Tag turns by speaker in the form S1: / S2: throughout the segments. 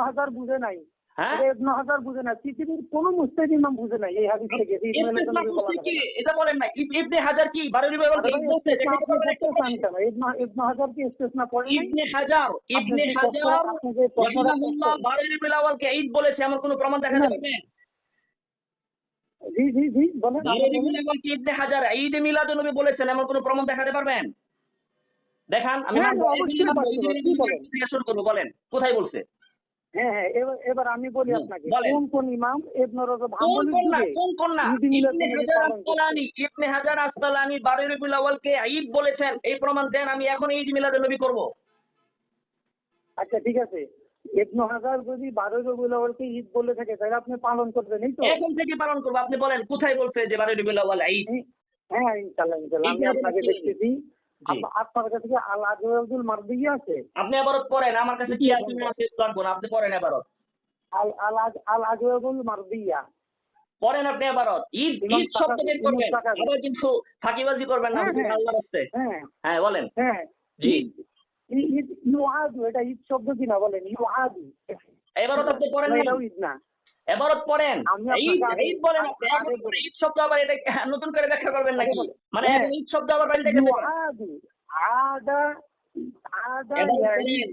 S1: হাজার বুঝে নাই।
S2: হ্যাঁ?
S1: এটা হাজার বুঝে নাই। পৃথিবীর কোনো ইমাম বুঝে নাই এই হাদিস থেকে।
S2: এটা বলেন না। ইবনে হাজার কি?
S1: চান কেন? ইবনে- ইবনে হাজার কি ইস্তেসনা পড়ে
S2: ইবনে হাজার ইবনে হাজার
S1: প্রশ্ন- আপনি যে প্রশ্নটা
S2: রহিমাহুল্লাহ
S1: করছেন-
S2: বারোরি বিলাওয়ালকে ঈদ বলেছে এমন কোনো প্রমাণ দেখা
S1: না।
S2: যাবে?
S1: জি জি জি বলেন আপনি
S2: বারোরি
S1: বলুন।
S2: বিলাওয়ালকে ইবনে হাজার? ঈদ বলেছেন এমন কোনো প্রমাণ দেখাতে পারবেন? দেখান আমি
S1: হ্যাঁ,
S2: শুরু করব বলেন কোথায় বলছে?
S1: হ্যাঁ হ্যাঁ এবার এবার আমি বলি আপনাকে কোন কোন ইমাম ইবনে রজব
S2: কোন কোন না ইবনে হাজার ইবনে হাজার বারোই রবিউল আউয়ালকে ঈদ বলেছেন এই প্রমাণ দেন আমি এখন ঈদ মিলাদ নবী করব।
S1: আচ্ছা ঠিক আছে। ইবনে হাজার যদি বারো রবিউল আউয়ালকে ঈদ বলে থাকে তাহলে আপনি পালন করবেন এই তো?
S2: এখন থেকে পালন করব। আপনি বলেন কোথায় বলছে যে বারোই রবিউল আউয়াল ঈদ?
S1: হ্যাঁ ইনশাল্লাহ ইনশাল্লাহ আমি আপনাকে? দেখতেছি। আপনার কাছে কি আল আজওয়াজুল মারদিয়া আছে
S2: আপনি আবার পড়েন আমার কাছে কি আছে না লাগবো না আপনি পড়েন এবার
S1: আল আল আল আজওয়াজুল মারদিয়া
S2: পড়েন আপনি এবার ঈদ ঈদ শব্দ বের করবেন আবার কিন্তু ফাঁকিবাজি করবেন না
S1: হ্যাঁ, হ্যাঁ।
S2: আল্লাহর রাস্তে
S1: হ্যাঁ
S2: হ্যাঁ বলেন
S1: হ্যাঁ
S2: জি।
S1: ঈদ ইউআদু এটা ঈদ শব্দ কিনা বলেন ইউআদু
S2: এবারও আপনি পড়েন না
S1: ঈদ না
S2: এবারত পড়েন। ঈদ বলেন ঈদ শব্দ আবার এটা নতুন করে ব্যাখ্যা করবেন নাকি? মানে
S1: হ্যাঁ।
S2: ঈদ শব্দ আবার বাড়িতে
S1: থেকে আদা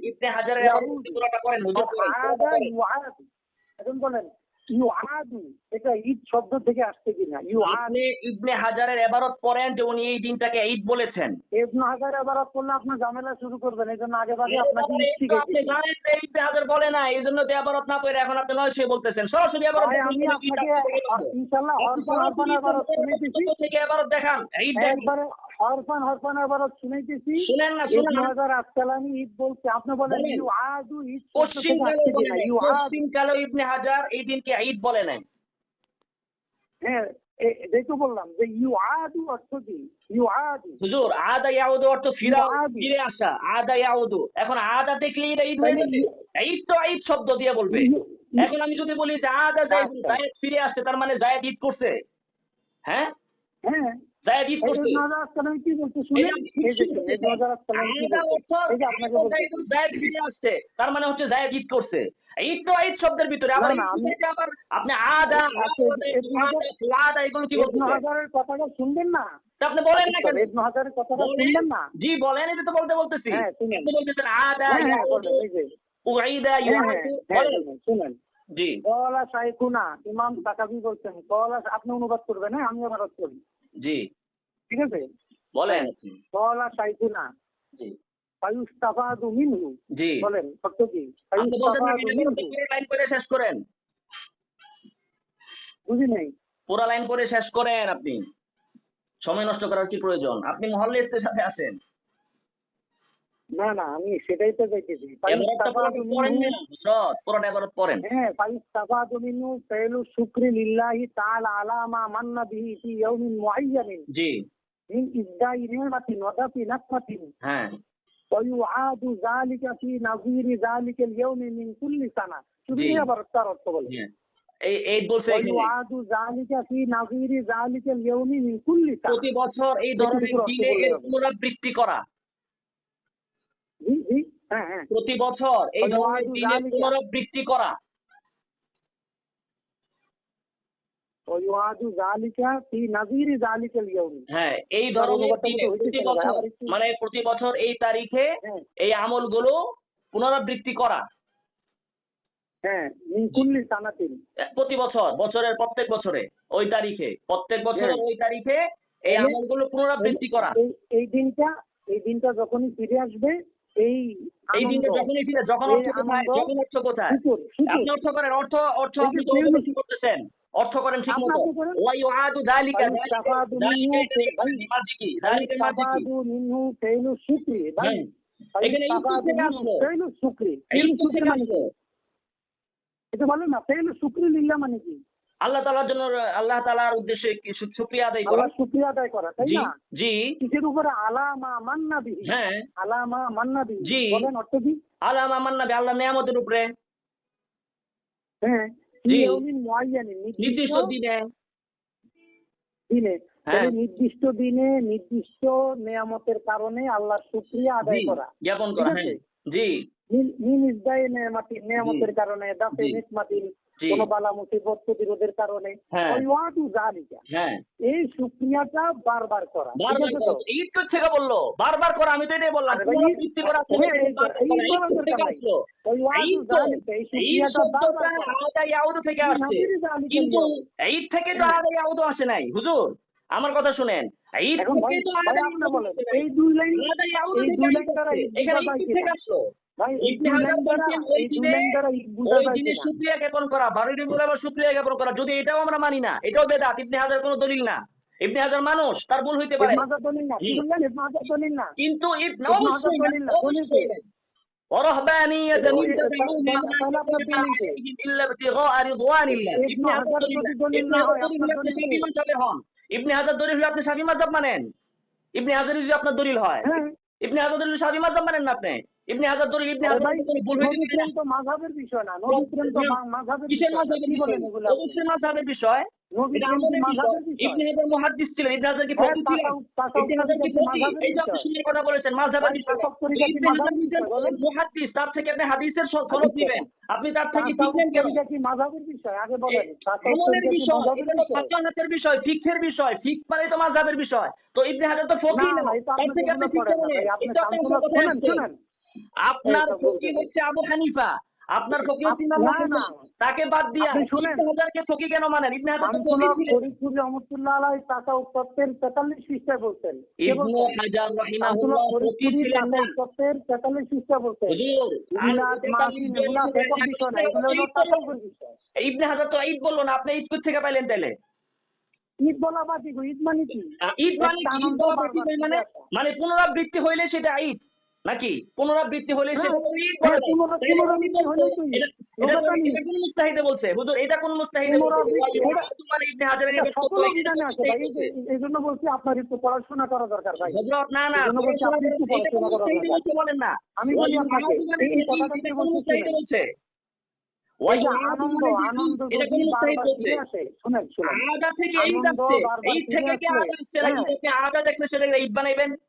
S2: ইবনে হাজারের পুরোটা করেন হুজুর
S1: ইউআদু। এখন বলেন ইউআদু এটা ঈদ শব্দ থেকে আসছে কিনা? ইউআদু
S2: আপনি ইবনে হাজারের এবারত পড়েন যে উনি এই দিনটাকে ঈদ বলেছেন।
S1: ইবনে হাজার এবার করলে আপনার ঝামেলা শুরু করবেন এই জন্য আগে ভাগে আপনাকে
S2: আপনি জানেন যে ইবনে হাজার বলে না এই জন্য তো এবারত না পড়ে এখন আপনি নয় সে বলতেছেন। সরাসরি এবারত
S1: আমি আপনাকে ইনশাল্লাহ হরফান হরফান এবার শুনাইতেছি
S2: থেকে এবারত দেখান ঈদ।
S1: একবারে হরফান হরফান এবার শুনাইতেছি
S2: শুনেন না শুনেন
S1: হাজার আসসালামি ঈদ বলছে আপনি বলেন ঈদ ইউআদু
S2: পশ্চিম কালো ইবনে হাজার এই দিনকে ঈদ বলে নাই।
S1: হ্যাঁ এটাই তো বললাম যে ইউআদু অর্থ কি? ইউআদু।
S2: হুজুর আদা ইয়াউদু অর্থ ফিরা ফিরে আসা। আদা ইয়াউদু। এখন আদা দেখলে এটা ঈদ হয়ে যাবে। ঈদ তো ঈদ শব্দ দিয়ে বলবে। এখন আমি যদি বলি যে আদা জায়েদ
S1: আচ্ছা।
S2: জায়েদ ফিরে আসছে তার মানে জায়েদ ঈদ করছে। হ্যাঁ?
S1: হ্যাঁ।
S2: জায়েদ ঈদ করছে।
S1: কি বলছে শুনেন? এই যে
S2: আদা
S1: এই যে আপনাকে
S2: আদা জায়েদ ফিরে আসছে। তার মানে হচ্ছে জায়েদ ঈদ করছে। ঈদ তো ঈদ শব্দের ভিতরে আবার আবার আপনি আদা
S1: আচ্ছা,
S2: আদা,
S1: ইবনে হাজার-
S2: আদা এগুলো কি বলছেন
S1: হাজারের কথাটা শুনবেন না?
S2: তা আপনি বলেন না কেন?
S1: ইবনে হাজারের কথাটা শুনবেন না?
S2: জি বলেন এটা তো বলতে বলতেছি।
S1: হ্যাঁ, শুনেন।
S2: আপনি বলতেছেন আদা ইয়াউদু
S1: বলেন, এই যে।
S2: উঈদা ইয়াউদু বলেন।
S1: শুনেন, শুনেন।
S2: জি।
S1: কলা শাইখুনা ইমাম তাকাবি বলছেন কলা আপনি অনুবাদ করবেন হ্যাঁ আমি অনুবাদ করি।
S2: জি।
S1: ঠিক আছে?
S2: বলেন।
S1: কলা শাইখুনা
S2: জি।
S1: ফায়ুস্তাফাদু মিনহু।
S2: জি।
S1: বলেন কি ফায়ুস্তাফাদু মিনহু
S2: লাইন করে শেষ করেন।
S1: বুঝি নাই।
S2: পুরো লাইন করে শেষ করেন আপনি। সময় নষ্ট করার কি প্রয়োজন? আপনি মহল্লের সাথে আছেন।
S1: না না আমি সেটাই তো চাইতেছি
S2: পুরোটা
S1: ফায়ুস্তাফাদু
S2: পড়েন না হযরত, পুরোটা এবার পড়েন।
S1: হ্যাঁ ফায়ুস্তাফাদু মিনহু ফাইলু শুকরি লিল্লাহি তাআলা আলা মা মান্না বিহি ফি ইয়াউমিন মুআয়্যানিন
S2: জি।
S1: মিন ইবদাই নি'মাতিন ওয়া দাফি নাকমাতিন।
S2: হ্যাঁ।
S1: ويعاد ذلك في نظير ذلك اليوم من كل سنة শুধু
S2: জি।
S1: এই আবার তার অর্থ বলে
S2: হ্যাঁ। এই এই বলছে এখানে,
S1: ويعاد ذلك في نظير ذلك اليوم من كل سنة
S2: প্রতি বছর এই ধরনের
S1: পুরো অর্থ
S2: দিনে
S1: বললে
S2: এর
S1: হবে।
S2: পুনরাবৃত্তি করা
S1: জি জি হ্যাঁ হ্যাঁ
S2: প্রতি বছর এই ধরনের
S1: ওয়াইদু
S2: দিনে
S1: যালিকা।
S2: পুনরাবৃত্তি করা এই ধরনের মানে প্রতি বছর এই তারিখে এই পুনরাবৃত্তি করা প্রতি বছর বছরের প্রত্যেক বছরে ওই তারিখে প্রত্যেক বছরের ওই তারিখে এই আমলগুলো পুনরাবৃত্তি করা
S1: এই দিনটা এই দিনটা যখনই ফিরে আসবে এই
S2: এই দিনটা যখনই ফিরে যখন অর্থ কোথায় যখন অর্থ আপনি অর্থ করেন অর্থ অর্থ আপনি করতেছেন। অর্থ করেন ঠিক মতো। ওয়াই ওয়াদু যালিকা। এখানে
S1: শুকরি শুকরি? এটা বলেন না শুকরি লিল্লাহ মানে কি?
S2: আল্লাহ তাআলার জন্য আল্লাহ তাআলার উদ্দেশ্যে কি শু- শুকরিয়া আদায় করা।
S1: আল্লাহ শুকরিয়া আদায় করা তাই না?
S2: জি।
S1: কিসের উপরে? আলামা মান্না বিহি।
S2: হ্যাঁ।
S1: আলামা মান্না বিহি।
S2: জি।
S1: বলেন অর্থ কি?
S2: আল্লাহ আমার নবী আল্লাহ নিয়ামতের উপরে।
S1: হ্যাঁ।
S2: নির্দিষ্ট দিনে
S1: দিনে
S2: হ্যাঁ।
S1: নির্দিষ্ট দিনে নির্দিষ্ট নিয়ামতের কারণে আল্লাহর শুক্রিয়া আদায় করা
S2: জ্ঞাপন করা? হ্যাঁ জি
S1: নিজ ইসদায়ে নেমাতিন কারণে দাসে
S2: জি।
S1: কোনো বালা মুসিবত প্রতিরোধের কারণে।
S2: হ্যাঁ। হ্যাঁ।
S1: এই শুকরিয়াটা বারবার করা। তো?
S2: ঈদ থেকে বলল। বারবার করো আমি তো এটাই বললাম।
S1: এই-
S2: ঈদ থেকে তো-
S1: এই
S2: আদা ইয়াউদ তো আসে নাই। হুজুর আমার কথা শুনেন। ঈদ থেকে তো
S1: ভাই
S2: আদা ইয়াউদ আসে নাই।
S1: এই দুই লাইন
S2: আদা ইয়াউদ
S1: এই
S2: এখানে ঈদ থেকে? আসলো?
S1: ভাই এই
S2: ইবনে
S1: দুই
S2: হাজার
S1: লাইন দ্বারা
S2: বলছেন ওই
S1: এই দুই
S2: দিনে
S1: লাইন দ্বারা ঈদ বোঝা
S2: ওই
S1: যায়
S2: দিনে
S1: কিনা?
S2: শুক্রিয়া জ্ঞাপন করা বারোটি বলে আবার শুক্রিয়া জ্ঞাপন করা যদি এটাও আমরা মানি না এটাও বেদাত ইবনে হাজার কোনো দলিল না ইবনে হাজার মানুষ তার ভুল হইতে পারে
S1: ইবনে হাজার দলিল না কি
S2: হুম।
S1: বললেন ইবনে হাজার দলিল না
S2: কিন্তু ইবনে
S1: ইবনে হাজার
S2: অবশ্যই
S1: দলিল না, দলিল
S2: অবশ্যই
S1: কে?
S2: ورهبانية
S1: এটা-
S2: ابتغاء
S1: এটা- তাহলে আপনার দলিল কে?
S2: إلا ابتغاء رضوان الله
S1: ইবনে
S2: ইবনে হাজার
S1: হাজার
S2: দলিল
S1: যদি
S2: না।
S1: দলিল
S2: ইবনে
S1: না
S2: হাজার
S1: হয়,
S2: দলিল হলে
S1: আপনার
S2: আপনি
S1: দলিল
S2: শাফি
S1: কে?
S2: মাযহাবের হন ইবনে হাজার দলিল হলে আপনি শাফি মাযহাব মানেন ইবনে হাজার যদি আপনার দলিল হয়
S1: হ্যাঁ
S2: ইবনে হাজার দলিল শাফি মাযহাব মানেন না আপনি ইবনে হাজার দলিল ইবনে হাজার ভুল
S1: তো মাযহাবের বিষয় না নবী প্রেম তো মাযহাবের বিষয়?
S2: মাযহাবের বিষয়?
S1: আপনি?
S2: অবশ্যই মাযহাবের বিষয়। ইবনে হাজার মুহাদ্দিস ছিলেন ইবনে হাজার কি ফকিহ ছিলেন। ইবনে হাজার কি ফকিহ এই যে আপনি? সুন্দর কথা বলেছেন মাযহাবের বিষয়। ইবনে হাজার নিজের? মুহাদ্দিস তার থেকে আপনি হাদিসের সনদ
S1: আচ্ছা।
S2: নেবেন আপনি তার থেকে শিখলেন কেন?
S1: কি মাযহাবের বিষয় আগে বলেন।
S2: বিষয় ফাকাহাতের বিষয়। ফিকহের বিষয়। ফিক মানে তো মাযহাবের বিষয়। তো ইবনে হাজার তো ফকিহ
S1: না,
S2: তার
S1: আপনি
S2: থেকে আপনি
S1: আপনি
S2: এটা
S1: শুনেন, শুনেন।
S2: আপনার
S1: বলতে
S2: হচ্ছে আবু হানিফা। আপনার ফকিহ হচ্ছে ইমাম
S1: না, না।
S2: তাকে বাদ দিয়া
S1: আপনি শুনেন।
S2: হাজারকে ফকিহ কেন মানেন? ইবনে হাজার তো ছিলেন।
S1: ফরিদপুর রহমতুল্লাহ আলাই তাসাউফ তত্ত্বের তেতাল্লিশ পৃষ্ঠায় বলছেন। কে
S2: ইবনে হাজার রাহিমাহুল্লাহ
S1: ফরিদপুরি
S2: ছিলেন না।
S1: তত্ত্বের তেতাল্লিশ পৃষ্ঠায় বলছেন।
S2: হুজুর ইবনে হাজার তো ঈদ বলল না আপনি ঈদ কোথা থেকে পাইলেন তাহলে
S1: ঈদ বলা বা কি? ঈদ মানে কি?
S2: ঈদ মানে মানে মানে পুনরাবৃত্তি হইলে সেটা ঈদ। নাকি? পুনরাবৃত্তি সেটা
S1: হ্যাঁ,
S2: মুস্তাহিদে বলছে? এটা কোন মুস্তাহিদে
S1: জন্য বলছি আপনার একটু পড়াশোনা করা দরকার ভাই।
S2: না না বলেন না।
S1: আমি বলি আপনাকে, এই- এই কথাটা
S2: এটা। বলছে?
S1: হ্যাঁ।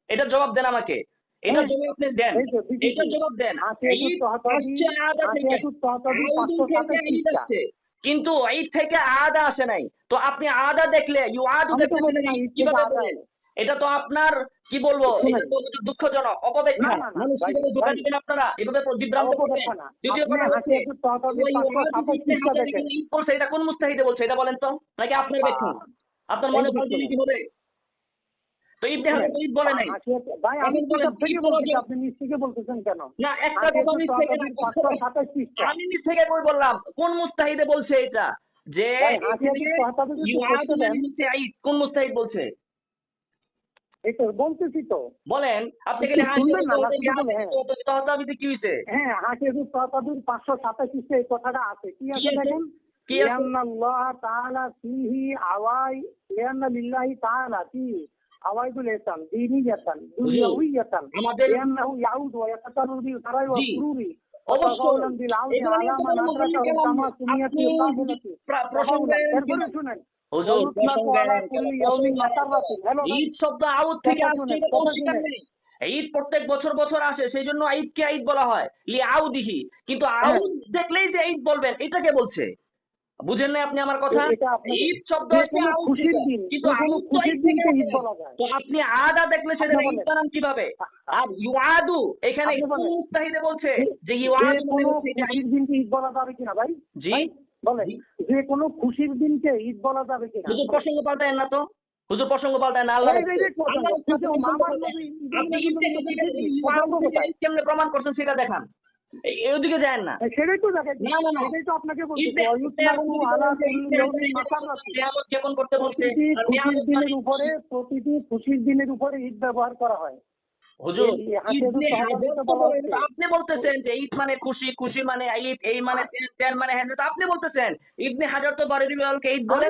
S2: এটা জবাব দেন আমাকে। এটা
S1: হ্যাঁ।
S2: জবাব দেন
S1: এই
S2: এটা জবাব দেন। থেকে। কিন্তু ঈদ আদা আসে নাই। তো আপনি আদা দেখলে ইউ আদু। এটা তো আপনার কি বলব? দুঃখজনক অপব্যাখ্যা আপনারা? এভাবে বিভ্রান্ত দ্বিতীয় কথা এটা কোন মুস্তাহিদে বলছে এটা বলেন তো? নাকি আপনার ব্যাখ্যা আপনার মনে হবে তো ইবনে হাজার বলে নাই।
S1: ভাই আমি
S2: এখন
S1: থেকে বলছি আপনি নিচ থেকে বলতেছেন কেন?
S2: না একটা কথা
S1: একটু
S2: থেকে
S1: তহতাবি, পাঁচশো সাতাশ পৃষ্ঠা।
S2: আমি নিচ থেকে বই বললাম? কোন মুস্তাহিদে বলছে এটা? যে কোন মুস্তাহিদ বলছে?
S1: এই বলতেছি তো।
S2: বলেন আপনি গেলে কি
S1: হ্যাঁ পাঁচশো সাতাশ এই কথাটা আছে। আছে দেখেন?
S2: হুজুর,
S1: হ্যালো ভাই।
S2: ঈদ শব্দ আউট থেকে আসছে এটা ঈদ প্রত্যেক বছর বছর আসে সেই জন্য ঈদকে ঈদ বলা হয় লি আউদিহি। কিন্তু
S1: হ্যাঁ।
S2: আউদ দেখলেই যে ঈদ বলবেন এটাকে বলছে? বুঝেন না আপনি আমার কথা? ঈদ শব্দ
S1: খুশির দিন,
S2: কিন্তু তো
S1: খুশির দিনকে ঈদ বলা যায়।
S2: তো আপনি আদা দেখলে সেটা ঈদ বানান কীভাবে? আর ইউআদু এখানে মুস্তাহিদে বলছে যে ইউআদু ঈদ।
S1: খুশির দিনকে ঈদ বলা যাবে কিনা ভাই?
S2: জি।
S1: বলেন। যে কোনো খুশির দিনকে ঈদ বলা যাবে কিনা?
S2: হুজুর প্রসঙ্গ পাল্টায় না তো। হুজুর প্রসঙ্গ পাল্টায় না আল্লাহ আপনি প্রমাণ করছেন সেটা দেখান। ওদিকে যায় না
S1: সেটাই তো দেখেন
S2: না, না, না।
S1: সেটাই তো আপনাকে বলছি
S2: ঈদে-
S1: ওয়ায়ুতলাকু আলা কুল্লি ইয়াউমিন মাসাররাতিন।
S2: নিয়ামত জ্ঞাপন করতে বলছে
S1: প্রতিটি খুশির দিনের
S2: মানে-
S1: উপরে প্রতিটি খুশির দিনের উপরে ঈদ ব্যবহার করা হয়
S2: হুজুর। আপনি বলতেছেন যে ঈদ মানে খুশি খুশি মানে ঈদ এই মানে মানে হ্যাঁ আপনি বলতেছেন ইবনে হাজার তো বেলালকে ঈদ বলে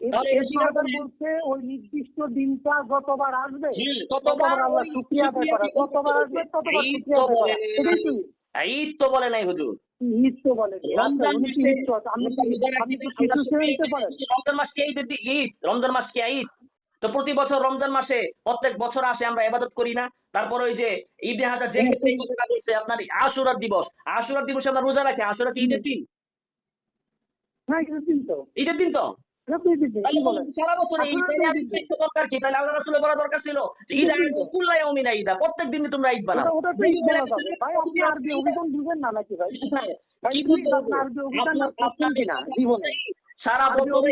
S1: বলছে ওই নির্দিষ্ট দিনটা যতবার আসবে ততবার আল্লাহ শুক্রিয়া আদায় করা যতবার আসবে ততবার
S2: ঈদ
S1: শুক্রিয়া
S2: তো
S1: আদায় করা।
S2: বলে
S1: এটাই তো ঈদ।
S2: ঈদ তো বলে নাই হুজুর।
S1: ঈদ তো বলে আচ্ছা,
S2: রমজান
S1: ঈদ
S2: রমজান তো প্রতি বছর রমজান মাসে প্রত্যেক বছর আসে আমরা এবাদত করি না। তারপর ওই যে ঈদে হাজার যে ক্ষেত্রে এই কথাটা বলছে আপনার আশুরার দিবস। আশুরার দিবসে আমরা রোজা রাখি আশুরা কি ঈদের দিন।
S1: হ্যাঁ কিন্তু দিন তো।
S2: ঈদের দিন তো? সারা বছর দরকার কি? তাহলে আল্লাহ রাসূলের বলা দরকার ছিল। ঈদ
S1: ঈদের দিন তো।
S2: কুল্লাই অমিনা ঈদা। প্রত্যেক দিন তোমরা ঈদ বানাও।
S1: ওটা ওটা তো ঈদ বলা যাবে। ভাই আপনি আরবি অভিধান বুঝেন না নাকি ভাই? ভাই
S2: সারা বছর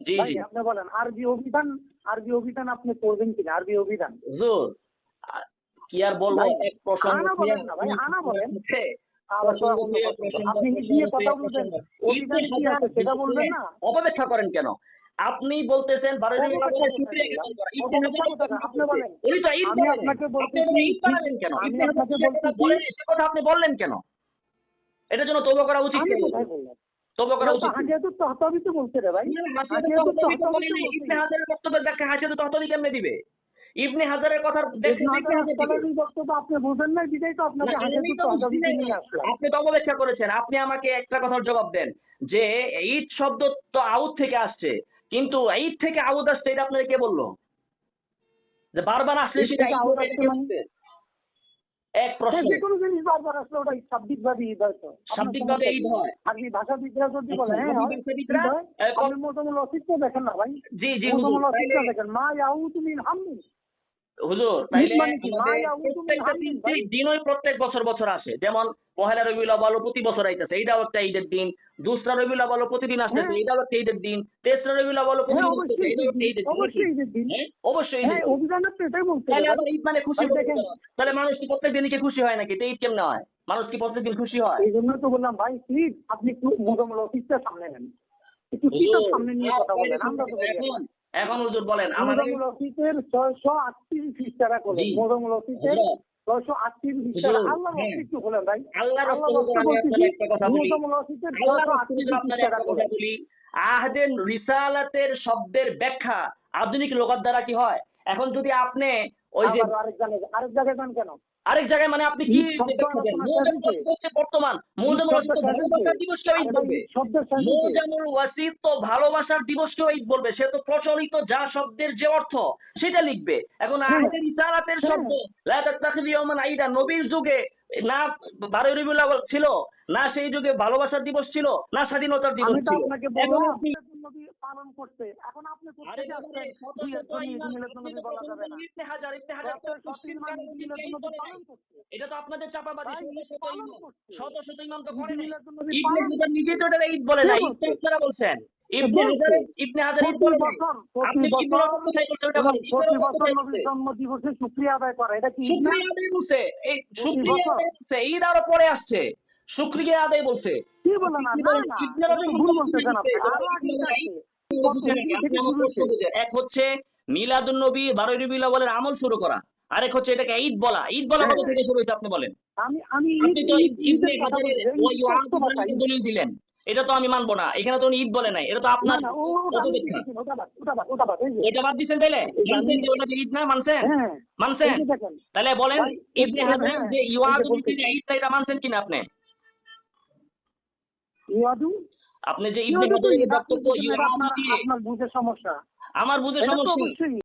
S2: জি জি।
S1: আপনি বলেন আরবি অভিধান আরবি অভিধান আপনি পড়বেন কিনা আরবি অভিধান
S2: কি আর বলব?
S1: ভাই,
S2: এক প্রসঙ্গ
S1: আনা বলেন
S2: অপব্যাখ্যা করেন কেন? আপনি বলতেছেন?
S1: আপনি
S2: বললেন কেন? এটার জন্য তৌবা করা উচিত তৌবা করা উচিত বক্তব্যের ব্যাখ্যা হাজিয়াতুর তহতাবি কেমনে দিবে? ইবনে হাজারের দিবে।
S1: বক্তব্য আপনি বোঝেন নাই বিদায় তো আপনাকে
S2: না, তো। আপনি তো অপব্যাখ্যা করেছেন আপনি আমাকে একটা কথার জবাব দেন যে ঈদ শব্দ তো আউদ থেকে আসছে কিন্তু ঈদ থেকে আউদ আসছে এটা আপনাকে কে বলল? যে বারবার আসলে সেটা
S1: আউদ আসছে মানে?
S2: এক প্রশ্ন।
S1: হ্যাঁ, যে কোনো জিনিস বারবার আসলে ওটা শাব্দিকভাবে ঈদ হয়তো
S2: শাব্দিকভাবে ঈদ হয়।
S1: আপনি ভাষাবিদরা যদি বলে হ্যাঁ হয়,
S2: ভাষাবিদরা,
S1: ঈদ হয়।
S2: এ, ক-
S1: আপনি মোটামুল অস্তিত্ব দেখেন না ভাই।
S2: জি জি হুজুর।
S1: অস্তিত্ব দেখেন। মা ইয়াউতু মিন হাম্মিন
S2: হুজুর তাইলে
S1: মানে
S2: দিনই প্রত্যেক বছর বছর আসে। যেমন পহেলা রবিউল আউয়াল প্রতি বছর আইতেছে এইটাও একটা ঈদের দিন। দুসরা রবিউল আউয়াল প্রতিদিন আসতেছে
S1: হ্যাঁ।
S2: এইটাও একটা ঈদের দিন। তেসরা রবিউল আউয়াল
S1: হ্যাঁ অবশ্যই
S2: হ্যাঁ, তাহলে আবার ঈদ মানে খুশি তাহলে মানুষ কি প্রত্যেক দিনই কি খুশি হয় নাকি? তো ঈদ কেমনে হয়? মানুষ কি প্রত্যেক দিন খুশি হয়?
S1: এই জন্য তো বললাম ভাই প্লিজ আপনি একটু মোটামুল অফিসটা সামনে নেন। একটু সামনে নিয়ে কথা বলেন আমরা তো
S2: এখন হুজুর বলেন আমাদের
S1: অফিসের ছয়শো আটত্রিশ ইস্তারা করলেন অফিসের
S2: হুজুর।
S1: ছয়শো আটত্রিশ পৃষ্ঠারা আল্লাহ
S2: হ্যাঁ।
S1: ভাই।
S2: একটা কথা বলি।
S1: অফিসের ছয়শো আটত্রিশ
S2: আপনাকে কথা
S1: করলেন
S2: বলি আহদের রিসালাতের শব্দের ব্যাখ্যা আধুনিক লোকার দ্বারা কি হয়? এখন যদি আপনি ওই যে
S1: আরেক জায়গায় আরেক জায়গায় যান কেন?
S2: আরেক জায়গায় মানে আপনি কি বর্তমান। মৌজামুল ওয়াসিত তো ভালোবাসার দিবসকেও ঈদ বলবে। সে তো প্রচলিত যা শব্দের যে অর্থ সেটা লিখবে। এখন
S1: হ্যাঁ।
S2: ইসারাতের
S1: হ্যাঁ।
S2: শব্দ আইদা নবীর যুগে না বারোই রবিউল ছিল না সেই যুগে ভালোবাসার দিবস ছিল না স্বাধীনতার দিবস ছিল।
S1: নবী পালন করতে এখন আপনি
S2: এটা তো আপনাদের চাপাবাদী শত শত ইমাম তো করে তো এটা ঈদ বলে না। ঈদ বলছেন ঈদ আরও পরে আসছে। শুকরিয়া আদায় বলছে।
S1: কি বলেন।
S2: এক হচ্ছে মিলাদুন নবী বারোই রবিউল আউয়ালের আমল শুরু করা। আরেক হচ্ছে এটাকে ঈদ বলা। ঈদ বলা
S1: হ্যাঁ।
S2: থেকে শুরু হয়েছে আপনি বলেন?
S1: আমি আমি
S2: আপনি তো
S1: ঈদের কথা
S2: দিলেন। এটা তো আমি মানবো না। এখানে তো উনি ঈদ বলে নাই। এটা তো আপনার। এটা বাদ দিচ্ছেন তাইলে? মানছেন যে ওটা ঈদ না? মানছেন?
S1: হ্যাঁ
S2: মানছেন?
S1: এই যে দেখেন।
S2: তাহলে বলেন ইবনে
S1: যে
S2: হাজার
S1: হ্যাঁ,
S2: ইউআদু ঈদ এটা মানছেন কিনা আপনি?
S1: ইয়াদু
S2: আপনি যে ইবনে হাজারের বক্তব্য
S1: আপনার- বুঝে সমস্যা।
S2: আমার বুঝে সমস্যা